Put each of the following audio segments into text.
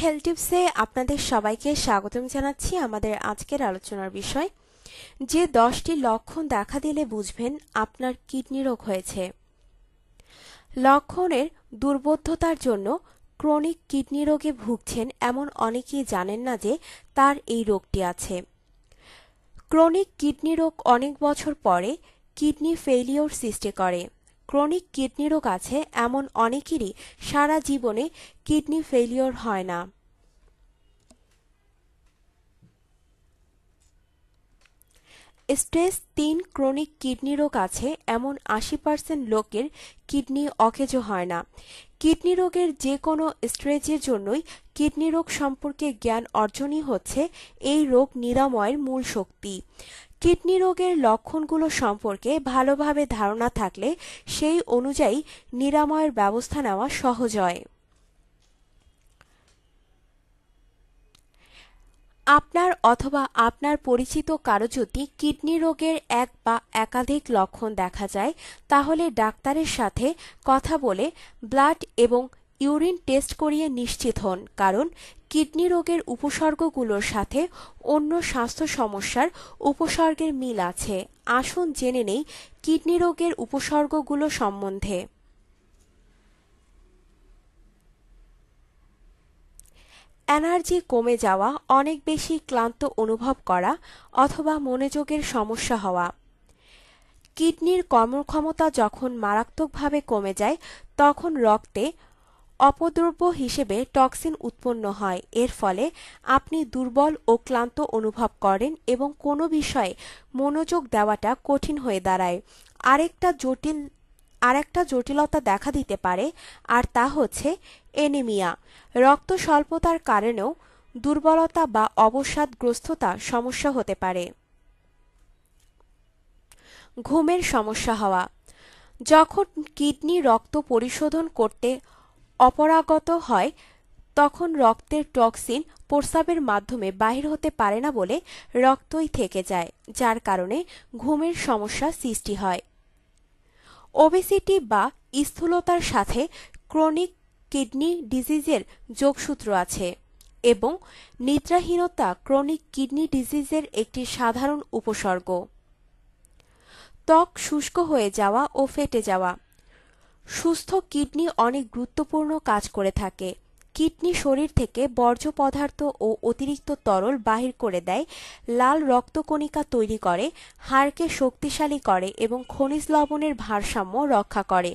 Health টিপসে আপনাদের সবাইকে স্বাগতম জানাচ্ছি আমাদের আজকের আলোচনার বিষয়। যে দশটি লক্ষণ দেখা দিলে বুঝবেন আপনার কিডনি রোগ হয়েছে। লক্ষণের দুর্বোধ্যতার জন্য ক্রনিক কিডনি রোগে ভুগছেন এমন অনেকেই জানেন না যে তার এই রোগটি আছে। ক্রনিক কিডনি রোগ অনেক বছর পরে কিডনি ফেইলিওর সৃষ্টি করে। ক্রনিক কিডনি রোগ আছে, এমন অনেকেরই সারা জীবনে কিডনি ফেলিওর হয় না। স্টেজ তিন ক্রনিক কিডনি রোগ আছে, এমন আশি পার্সেন্ট লোকের কিডনি অকেজো হয় না। কিডনি রোগের যে কোনো স্টেজের জন্যই কিডনি রোগ সম্পর্কে জ্ঞান অর্জনই হচ্ছে এই রোগ নিরাময়ের মূল শক্তি। কিডনি রোগের লক্ষণগুলো সম্পর্কে ভালোভাবে ধারণা থাকলে সেই অনুযায়ী নিরাময়ের ব্যবস্থা নেওয়া সহজ হয়। আপনার অথবা আপনার পরিচিত কারও যদি কিডনি রোগের এক বা একাধিক লক্ষণ দেখা যায়, তাহলে ডাক্তারের সাথে কথা বলে ব্লাড এবং ইউরিন টেস্ট করিয়ে নিশ্চিত হন, কারণ কিডনি রোগের উপসর্গগুলোর সাথে অন্য স্বাস্থ্য সমস্যার উপসর্গের মিল আছে। আসুন জেনে নেই কিডনি রোগের উপসর্গগুলো সম্বন্ধে। এনার্জি কমে যাওয়া, অনেক বেশি ক্লান্ত অনুভব করা অথবা মনোযোগের সমস্যা হওয়া। কিডনির কর্মক্ষমতা যখন মারাত্মকভাবে কমে যায়, তখন রক্তে অপদ্রব্য হিসেবে টক্সিন উৎপন্ন হয়। এর ফলে আপনি দুর্বল ও ক্লান্ত অনুভব করেন এবং কোনো বিষয়ে মনোযোগ দেওয়াটা কঠিন হয়ে দাঁড়ায়। আরেকটা জটিল, আরেকটা জটিলতা দেখা দিতে পারে, আর তা হচ্ছে এনিমিয়া রক্ত স্বল্পতার কারণেও দুর্বলতা বা অবসাদগ্রস্ততা সমস্যা হতে পারে। ঘুমের সমস্যা হওয়া। যখন কিডনি রক্ত পরিশোধন করতে অপরাগত হয়, তখন রক্তের টক্সিন প্রস্রাবের মাধ্যমে বাহির হতে পারে না বলে রক্তই থেকে যায়, যার কারণে ঘুমের সমস্যা সৃষ্টি হয়। ওবেসিটি বা স্থূলতার সাথে ক্রনিক কিডনি ডিজিজের যোগসূত্র আছে এবং নিদ্রাহীনতা ক্রনিক কিডনি ডিজিজের একটি সাধারণ উপসর্গ। ত্বক শুষ্ক হয়ে যাওয়া ও ফেটে যাওয়া। সুস্থ কিডনি অনেক গুরুত্বপূর্ণ কাজ করে থাকে। কিডনি শরীর থেকে বর্জ্য পদার্থ ও অতিরিক্ত তরল বাহির করে দেয়, লাল রক্তকণিকা তৈরি করে, হাড়কে শক্তিশালী করে এবং খনিজ লবণের ভারসাম্য রক্ষা করে।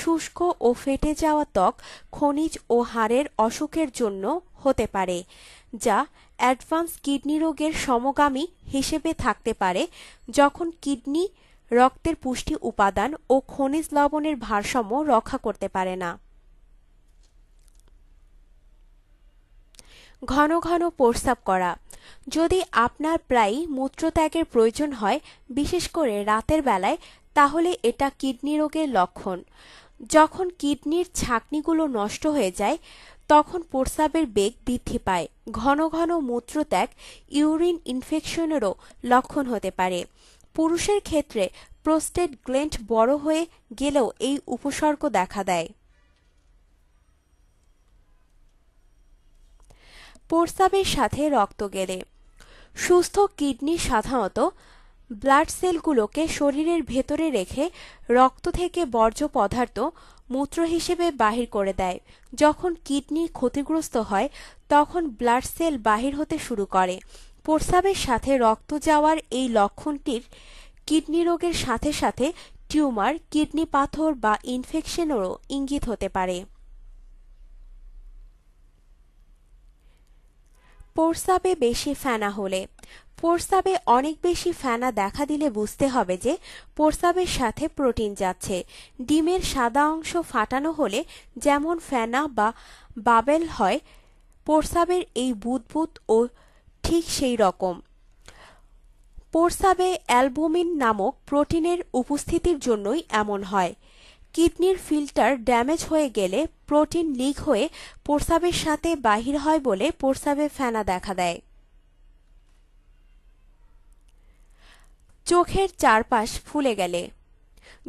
শুষ্ক ও ফেটে যাওয়া ত্বক খনিজ ও হাড়ের অসুখের জন্য হতে পারে, যা অ্যাডভান্স কিডনি রোগের সমগামী হিসেবে থাকতে পারে, যখন কিডনি রক্তের পুষ্টি উপাদান ও খনিজ লবণের ভারসাম্য রক্ষা করতে পারে না। ঘন ঘন প্রস্রাব করা। যদি আপনার প্রায়ই মূত্রত্যাগের প্রয়োজন হয়, বিশেষ করে রাতের বেলায়, তাহলে এটা কিডনি রোগের লক্ষণ। যখন কিডনির ছাকনিগুলো নষ্ট হয়ে যায়, তখন প্রস্রাবের বেগ বৃদ্ধি পায়। ঘন ঘন মূত্রত্যাগ ইউরিন ইনফেকশনেরও লক্ষণ হতে পারে। পুরুষের ক্ষেত্রে প্রোস্টেট গ্ল্যান্ড বড় হয়ে গেলেও এই উপসর্গ দেখা দেয়। প্রস্রাবের সাথে রক্ত গেলে। সুস্থ কিডনি সাধারণত ব্লাড সেলগুলোকে শরীরের ভেতরে রেখে রক্ত থেকে বর্জ্য পদার্থ মূত্র হিসেবে বাহির করে দেয়। যখন কিডনি ক্ষতিগ্রস্ত হয়, তখন ব্লাড সেল বাহির হতে শুরু করে। প্রস্রাবের সাথে রক্ত যাওয়ার এই লক্ষণটির কিডনি রোগের সাথে সাথে টিউমার, কিডনি পাথর বা ইনফেকশনেরও ইঙ্গিত হতে পারে। প্রস্রাবে বেশি ফেনা হলে। প্রস্রাবে অনেক বেশি ফেনা দেখা দিলে বুঝতে হবে যে প্রস্রাবের সাথে প্রোটিন যাচ্ছে। ডিমের সাদা অংশ ফাটানো হলে যেমন ফেনা বা বাবেল হয়, প্রস্রাবের এই বুদবুদ ও ঠিক সেই রকম। প্রস্রাবে অ্যালবুমিন নামক প্রোটিনের উপস্থিতির জন্যই এমন হয়। কিডনির ফিল্টার ড্যামেজ হয়ে গেলে প্রোটিন লিক হয়ে প্রস্রাবের সাথে বাহির হয় বলে প্রস্রাবে ফেনা দেখা দেয়। চোখের চারপাশ ফুলে গেলে।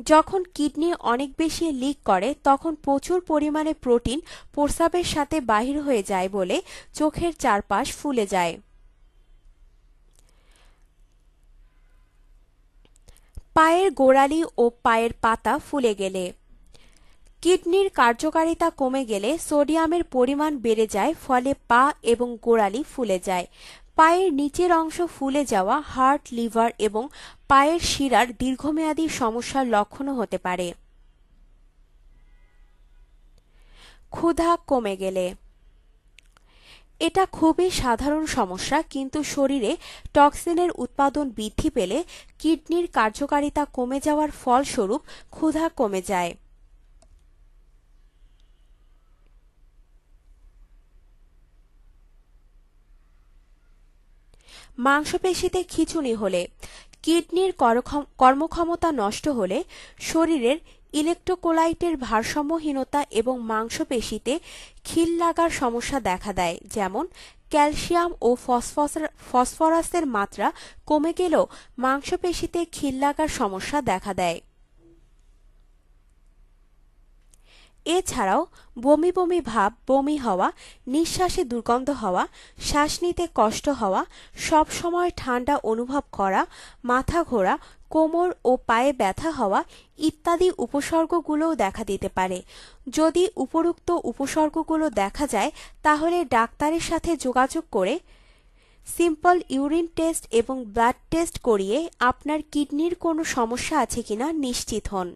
যখন কিডনি অনেক বেশি লিক করে, তখন প্রচুর পরিমাণে প্রোটিন প্রস্রাবের সাথে বাহির হয়ে যায় বলে চোখের চারপাশ ফুলে যায়। পায়ের গোড়ালি ও পায়ের পাতা ফুলে গেলে। কিডনির কার্যকারিতা কমে গেলে সোডিয়ামের পরিমাণ বেড়ে যায়, ফলে পা এবং গোড়ালি ফুলে যায়। পায়ের নিচের অংশ ফুলে যাওয়া হার্ট, লিভার এবং পায়ের শিরার দীর্ঘমেয়াদী সমস্যার লক্ষণও হতে পারে। ক্ষুধা কমে গেলে এটা খুবই সাধারণ সমস্যা, কিন্তু শরীরে টক্সিনের উৎপাদন বৃদ্ধি পেলে কিডনির কার্যকারিতা কমে যাওয়ার ফলস্বরূপ ক্ষুধা কমে যায়। মাংসপেশিতে খিঁচুনি হলে, কিডনির কর্মক্ষমতা নষ্ট হলে, শরীরের ইলেকট্রোকোলাইটের ভারসাম্যহীনতা এবং মাংসপেশিতে খিল লাগার সমস্যা দেখা দেয়, যেমন ক্যালসিয়াম ও ফসফরাসের মাত্রা কমে গেলেও মাংসপেশিতে খিল লাগার সমস্যা দেখা দেয়। এছাড়াও বমি বমি ভাব, বমি হওয়া, নিঃশ্বাসে দুর্গন্ধ হওয়া, শ্বাস নিতে কষ্ট হওয়া, সব সময় ঠান্ডা অনুভব করা, মাথা ঘোরা, কোমর ও পায়ে ব্যথা হওয়া ইত্যাদি উপসর্গগুলোও দেখা দিতে পারে। যদি উপরোক্ত উপসর্গগুলো দেখা যায়, তাহলে ডাক্তারের সাথে যোগাযোগ করে সিম্পল ইউরিন টেস্ট এবং ব্লাড টেস্ট করিয়ে আপনার কিডনির কোনো সমস্যা আছে কিনা নিশ্চিত হন।